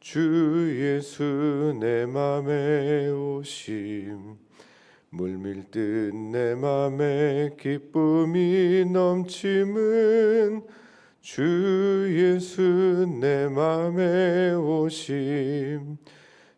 주 예수 내 맘에 오심. 물밀듯 내 맘에 기쁨이 넘침은 주 예수 내 맘에 오심.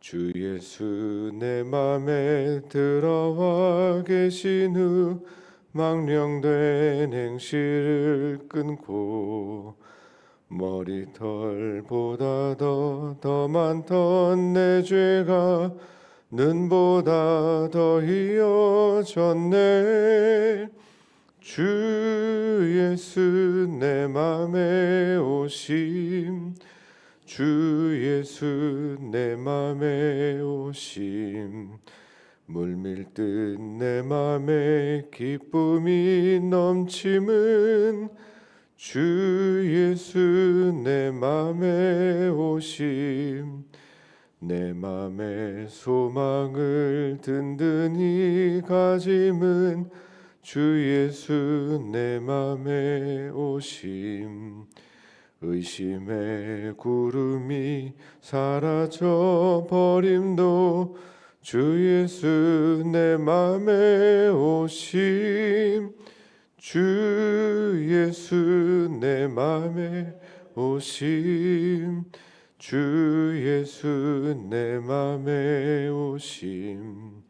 주 예수 내 맘에 들어와 계신 후 망령된 행실을 끊고 머리털보다 더, 더 많던 내 죄가 눈보다 더 희어졌네. 주 예수 내 맘에 오심. 주 예수 내 맘에 오심. 물밀듯 내 맘에 기쁨이 넘침은 주 예수 내 맘에 오심 내 맘에 소망을 든든히 가짐은 주 예수 내 맘에 오심. 의심의 구름이 사라져 버림도 주 예수 내 맘에 오심 주 예수 내 맘에 오심. 주 예수 내 맘에 오심.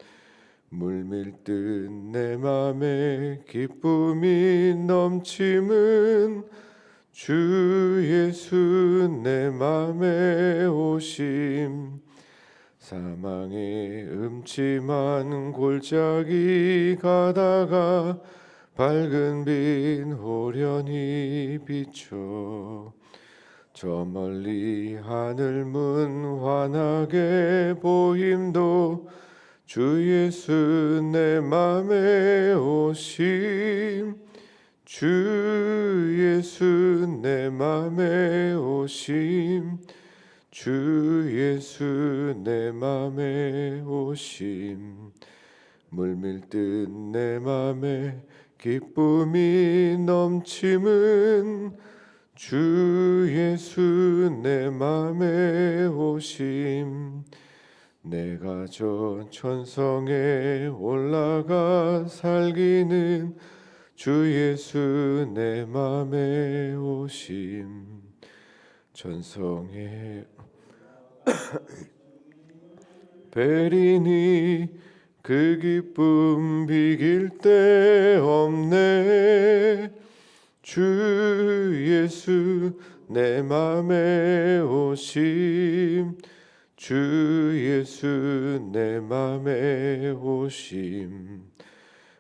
물밀듯 내 맘에 기쁨이 넘침은 주 예수 내 맘에 오심. 사망의 음침한 골짜기 가다가 밝은 빛 호련히 비춰 저 멀리 하늘 문 환하게 보임도 주 예수 내 맘에 오심. 주 예수 내 맘에 오심. 주 예수 내 맘에 오심. 물밀듯 내 맘에 기쁨이 넘침은 주 예수 내 맘에 오심. 내가 저 천성에 올라가 살기는 주 예수 내 맘에 오심. 천성에 베리니 그 기쁨 비길 데 없네. 주 예수 내 맘에 오심. 주 예수 내 맘에 오심.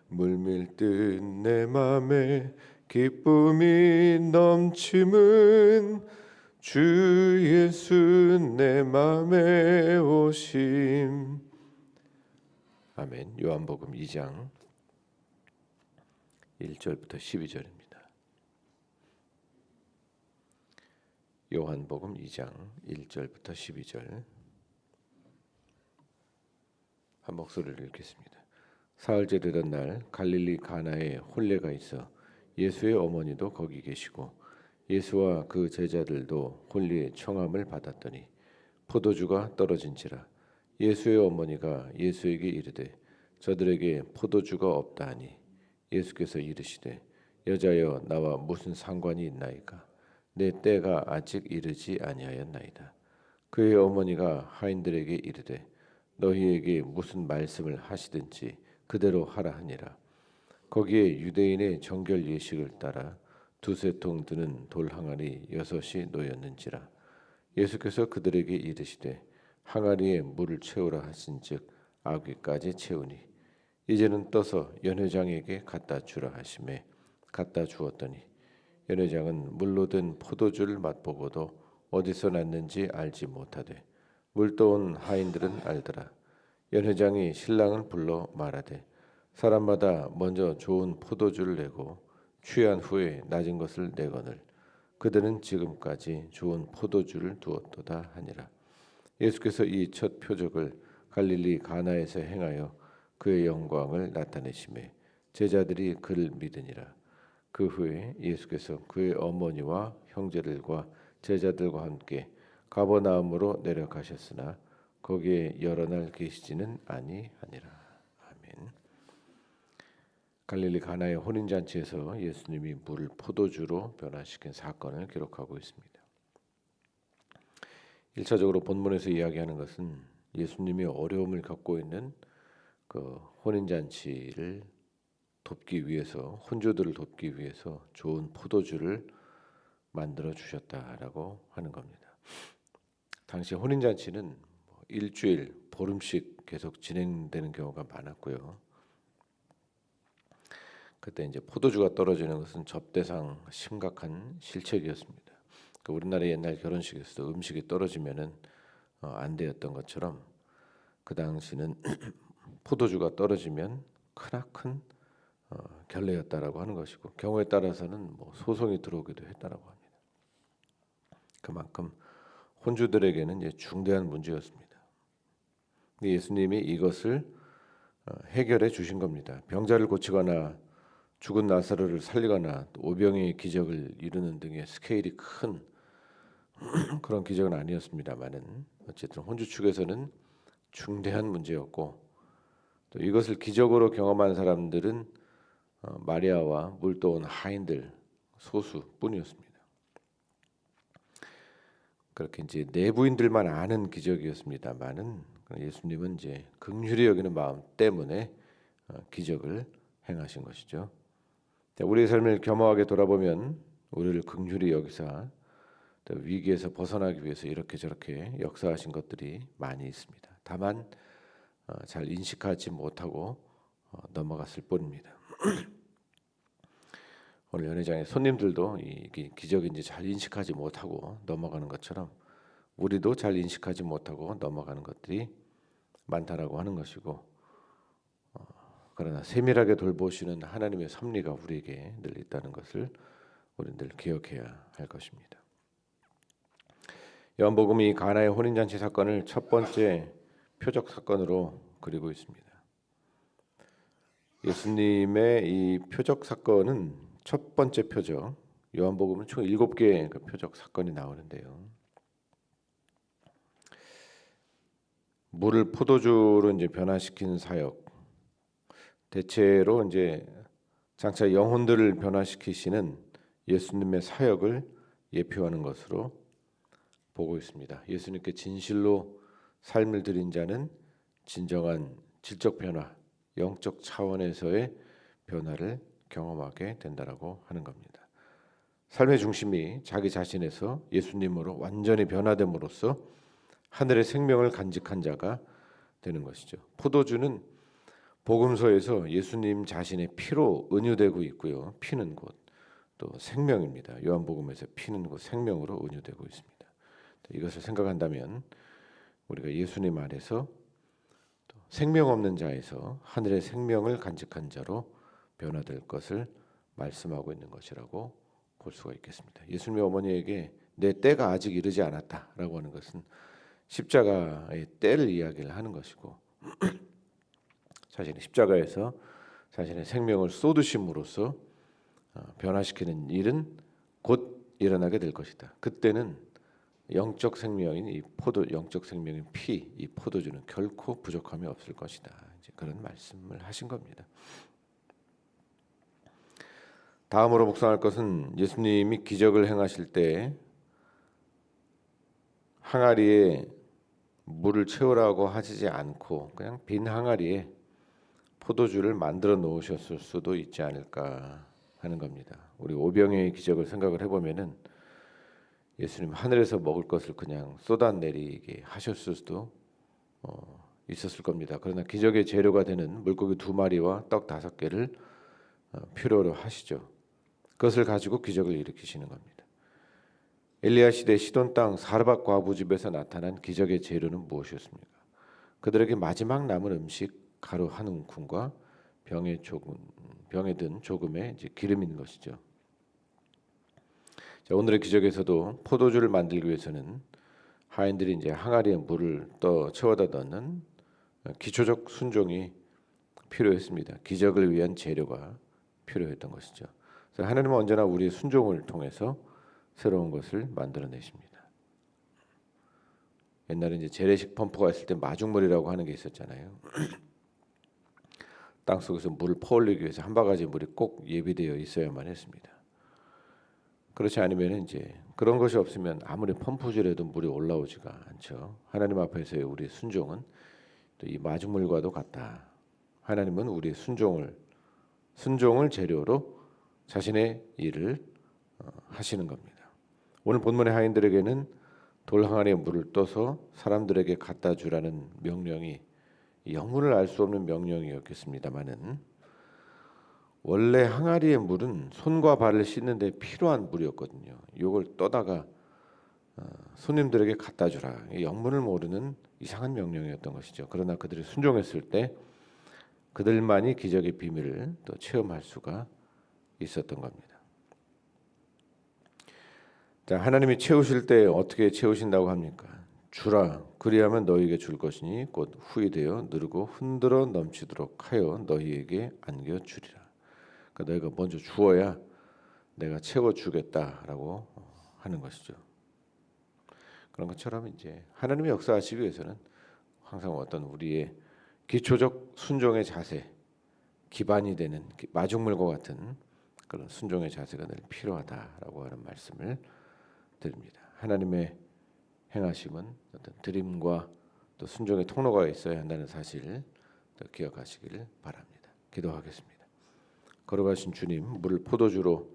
물밀듯 내 맘에 기쁨이 넘침은 주 예수 내 맘에 오심 아멘. 요한복음 2장 1절부터 12절입니다. 요한복음 2장 1절부터 12절. 한 목소리를 읽겠습니다. 사흘째 되던 날 갈릴리 가나에 혼례가 있어 예수의 어머니도 거기 계시고 예수와 그 제자들도 혼례의 청함을 받았더니 포도주가 떨어진지라 예수의 어머니가 예수에게 이르되 저들에게 포도주가 없다 하니 예수께서 이르시되 여자여 나와 무슨 상관이 있나이까? 내 때가 아직 이르지 아니하였나이다. 그의 어머니가 하인들에게 이르되 너희에게 무슨 말씀을 하시든지 그대로 하라 하니라. 거기에 유대인의 정결 예식을 따라 두세 통 드는 돌 항아리 여섯이 놓였는지라. 예수께서 그들에게 이르시되 항아리에 물을 채우라 하신즉 아귀까지 채우니 이제는 떠서 연회장에게 갖다 주라 하심에 갖다 주었더니 연회장은 물로 든 포도주를 맛보고도 어디서 났는지 알지 못하되 물 떠온 하인들은 알더라. 연회장이 신랑을 불러 말하되 사람마다 먼저 좋은 포도주를 내고 취한 후에 낮은 것을 내거늘 그들은 지금까지 좋은 포도주를 두었도다 하니라 예수께서 이 첫 표적을 갈릴리 가나에서 행하여 그의 영광을 나타내심에 제자들이 그를 믿으니라 그 후에 예수께서 그의 어머니와 형제들과 제자들과 함께 가버나움으로 내려가셨으나 거기에 여러 날 계시지는 아니하니라 아멘. 갈릴리 가나의 혼인 잔치에서 예수님이 물을 포도주로 변화시킨 사건을 기록하고 있습니다. 일차적으로 본문에서 이야기하는 것은 예수님이 어려움을 겪고 있는 그 혼인 잔치를 돕기 위해서 혼주들을 돕기 위해서 좋은 포도주를 만들어 주셨다라고 하는 겁니다. 당시 혼인 잔치는 뭐 일주일, 보름씩 계속 진행되는 경우가 많았고요. 그때 이제 포도주가 떨어지는 것은 접대상 심각한 실책이었습니다. 그 우리나라 옛날 결혼식에서도 음식이 떨어지면은 어, 안 되었던 것처럼 그 당시는 포도주가 떨어지면 크나큰 어, 결례였다라고 하는 것이고 경우에 따라서는 뭐 소송이 들어오기도 했다라고 합니다. 그만큼 혼주들에게는 이제 중대한 문제였습니다. 예수님이 이것을 어, 해결해 주신 겁니다. 병자를 고치거나 죽은 나사로를 살리거나 오병의 기적을 이루는 등의 스케일이 큰 그런 기적은 아니었습니다만은 어쨌든 혼주 측에서는 중대한 문제였고 또 이것을 기적으로 경험한 사람들은 어, 마리아와 물떠온 하인들 소수뿐이었습니다. 그렇게 이제 내부인들만 아는 기적이었습니다만은 예수님은 이제 긍휼히 여기는 마음 때문에 어, 기적을 행하신 것이죠. 우리의 삶을 겸허하게 돌아보면 우리를 긍휼히 여기사 위기에서 벗어나기 위해서 이렇게 저렇게 역사하신 것들이 많이 있습니다. 다만 어, 잘 인식하지 못하고 어, 넘어갔을 뿐입니다. 오늘 연회장의 손님들도 이 기적인지 잘 인식하지 못하고 넘어가는 것처럼 우리도 잘 인식하지 못하고 넘어가는 것들이 많다라고 하는 것이고 어, 그러나 세밀하게 돌보시는 하나님의 섭리가 우리에게 늘 있다는 것을 우리들 기억해야 할 것입니다. 요한복음이 가나의 혼인잔치 사건을 첫 번째 표적 사건으로 그리고 있습니다. 예수님의 이 표적 사건은 첫 번째 표적. 요한복음은 총 일곱 개의 그 표적 사건이 나오는데요. 물을 포도주로 이제 변화시킨 사역. 대체로 이제 장차 영혼들을 변화시키시는 예수님의 사역을 예표하는 것으로 보고 있습니다. 예수님께 진실로 삶을 드린 자는 진정한 질적 변화, 영적 차원에서의 변화를 경험하게 된다라고 하는 겁니다. 삶의 중심이 자기 자신에서 예수님으로 완전히 변화됨으로써 하늘의 생명을 간직한 자가 되는 것이죠. 포도주는 복음서에서 예수님 자신의 피로 은유되고 있고요. 피는 곳 또 생명입니다. 요한복음에서 피는 곳 생명으로 은유되고 있습니다. 이것을 생각한다면 우리가 예수님 안에서 생명 없는 자에서 하늘의 생명을 간직한 자로 변화될 것을 말씀하고 있는 것이라고 볼 수가 있겠습니다. 예수님의 어머니에게 내 때가 아직 이르지 않았다라고 하는 것은 십자가의 때를 이야기를 하는 것이고 자신의 십자가에서 자신의 생명을 쏟으심으로써 어, 변화시키는 일은 곧 일어나게 될 것이다. 그때는 영적 생명인 이 포도 영적 생명인 피 이 포도주는 결코 부족함이 없을 것이다. 이제 그런 말씀을 하신 겁니다. 다음으로 묵상할 것은 예수님이 기적을 행하실 때 항아리에 물을 채우라고 하시지 않고 그냥 빈 항아리에 포도주를 만들어 놓으셨을 수도 있지 않을까 하는 겁니다. 우리 오병의 기적을 생각을 해보면은 예수님 하늘에서 먹을 것을 그냥 쏟아내리게 하셨을 수도 어, 있었을 겁니다. 그러나 기적의 재료가 되는 물고기 두 마리와 떡 다섯 개를 어, 필요로 하시죠. 그것을 가지고 기적을 일으키시는 겁니다. 엘리야 시대 시돈 땅 사르밧 과부 집에서 나타난 기적의 재료는 무엇이었습니까? 그들에게 마지막 남은 음식 가루 한 움큼과 병에 조금 병에 든 조금의 이제 기름 인 것이죠. 자, 오늘의 기적에서도 포도주를 만들기 위해서는 하인들이 이제 항아리에 물을 떠 채워다 넣는 기초적 순종이 필요했습니다. 기적을 위한 재료가 필요했던 것이죠. 그래서 하나님은 언제나 우리의 순종을 통해서 새로운 것을 만들어내십니다. 옛날에 이제 재래식 펌프가 있을 때 마중물이라고 하는 게 있었잖아요. 땅 속에서 물을 퍼올리기 위해서 한 바가지 물이 꼭 예비되어 있어야만 했습니다. 그렇지 않으면 이제 그런 것이 없으면 아무리 펌프질해도 물이 올라오지가 않죠. 하나님 앞에서의 우리 순종은 또이 마중물과도 같다. 하나님은 우리 순종을 순종을 재료로 자신의 일을 어, 하시는 겁니다. 오늘 본문의 하인들에게는 돌 항아리에 물을 떠서 사람들에게 갖다 주라는 명령이 영문을 알 수 없는 명령이었겠습니다만은 원래 항아리의 물은 손과 발을 씻는데 필요한 물이었거든요. 이걸 떠다가 어, 손님들에게 갖다 주라. 영문을 모르는 이상한 명령이었던 것이죠. 그러나 그들이 순종했을 때 그들만이 기적의 비밀을 또 체험할 수가 있었던 겁니다. 자, 하나님이 채우실 때 어떻게 채우신다고 합니까? 주라 그리하면 너희에게 줄 것이니 곧 후이 되어 누르고 흔들어 넘치도록 하여 너희에게 안겨 주리라. 그러니까 너희가 먼저 주어야 내가 채워 주겠다라고 하는 것이죠. 그런 것처럼 이제 하나님의 역사하시기 위해서는 항상 어떤 우리의 기초적 순종의 자세, 기반이 되는 마중물과 같은 그런 순종의 자세가 늘 필요하다라고 하는 말씀을 드립니다. 하나님의 행하심은 어떤 드림과 또 순종의 통로가 있어야 한다는 사실 또 기억하시길 바랍니다. 기도하겠습니다. 걸어가신 주님, 물을 포도주로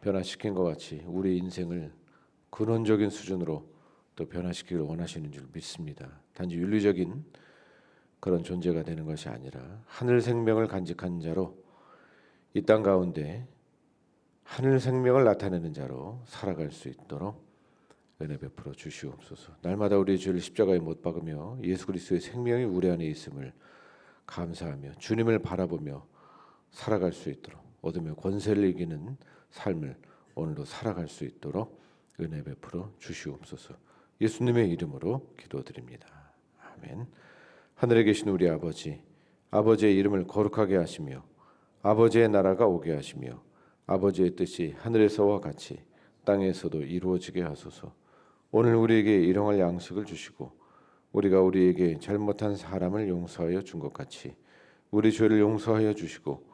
변화시킨 것 같이 우리 인생을 근원적인 수준으로 또 변화시키길 원하시는 줄 믿습니다. 단지 윤리적인 그런 존재가 되는 것이 아니라 하늘 생명을 간직한 자로 이 땅 가운데 하늘 생명을 나타내는 자로 살아갈 수 있도록 은혜 베풀어 주시옵소서. 날마다 우리의 죄를 십자가에 못 박으며 예수 그리스도의 생명이 우리 안에 있음을 감사하며 주님을 바라보며 살아갈 수 있도록 얻으며 권세를 이기는 삶을 오늘도 살아갈 수 있도록 은혜 베풀어 주시옵소서. 예수님의 이름으로 기도드립니다. 아멘. 하늘에 계신 우리 아버지, 아버지의 이름을 거룩하게 하시며 아버지의 나라가 오게 하시며 아버지의 뜻이 하늘에서와 같이 땅에서도 이루어지게 하소서. 오늘 우리에게 일용할 양식을 주시고 우리가 우리에게 잘못한 사람을 용서하여 준 것 같이 우리 죄를 용서하여 주시고